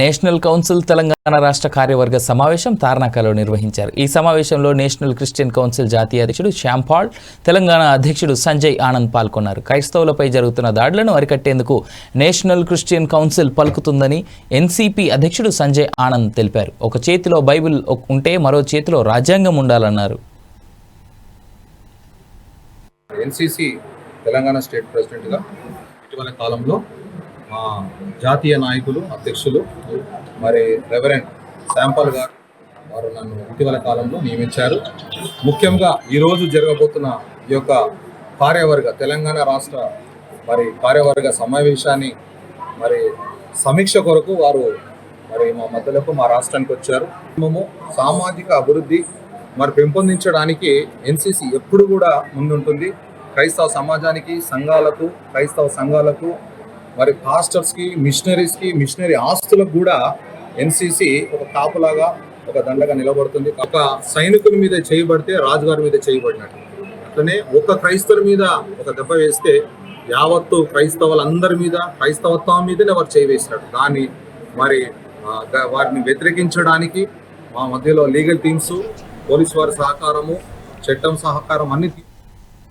National council Telangana రాష్ట్ర కార్యవర్గ సమావేశం తార్నాకలో నిర్వహించారు. ఈ సమావేశంలో నేషనల్ క్రిస్టియన్ కౌన్సిల్ జాతీయ అధ్యక్షుడు శ్యాంపాల్ తెలంగాణ అధ్యక్షుడు సంజయ్ ఆనంద్ పాల్గొన్నారు. క్రైస్తవులపై జరుగుతున్న దాడులను అరికట్టేందుకు నేషనల్ క్రిస్టియన్ కౌన్సిల్ పలుకుతుందని ఎన్సీపీ అధ్యక్షుడు సంజయ్ ఆనంద్ తెలిపారు. ఒక చేతిలో బైబిల్ ఉంటే మరో చేతిలో రాజ్యాంగం ఉండాలన్నారు. ఎన్సీసీ తెలంగాణ స్టేట్ ప్రెసిడెంట్గా ఇటీవల కాలంలో మా జాతీయ నాయకులు అధ్యక్షులు మరి రెవరెండ్ శాంపల్ గారు వారు నన్ను ఇటీవల కాలంలో నియమించారు. ముఖ్యంగా ఈరోజు జరగబోతున్న ఈ యొక్క కార్యవర్గ తెలంగాణ రాష్ట్ర మరి కార్యవర్గ సమావేశాన్ని మరి సమీక్ష కొరకు వారు మరి మా మధ్యలోకి మా రాష్ట్రానికి వచ్చారు. మేము సామాజిక అభివృద్ధి మరి పెంపొందించడానికి ఎన్సిసి ఎప్పుడు కూడా ముందుంటుంది. క్రైస్తవ సమాజానికి సంఘాలకు క్రైస్తవ సంఘాలకు మరి పాస్టర్స్కి మిషనరీస్కి మిషనరీ ఆస్తులకు కూడా ఎన్సిసి ఒక కాపులాగా ఒక దండగా నిలబడుతుంది. ఒక సైనికుని మీద చేయబడితే రాజుగారి మీద చేయబడినట్టు. అట్లనే ఒక క్రైస్తవుల మీద ఒక దెబ్బ వేస్తే యావత్తు క్రైస్తవులందరి మీద క్రైస్తవత్వం మీదనే వారు చేయవేసినట్టు. దాన్ని మరి వారిని వ్యతిరేకించడానికి మా మధ్యలో లీగల్ టీమ్స్ పోలీస్ వారి సహకారము చట్టం సహకారం అన్ని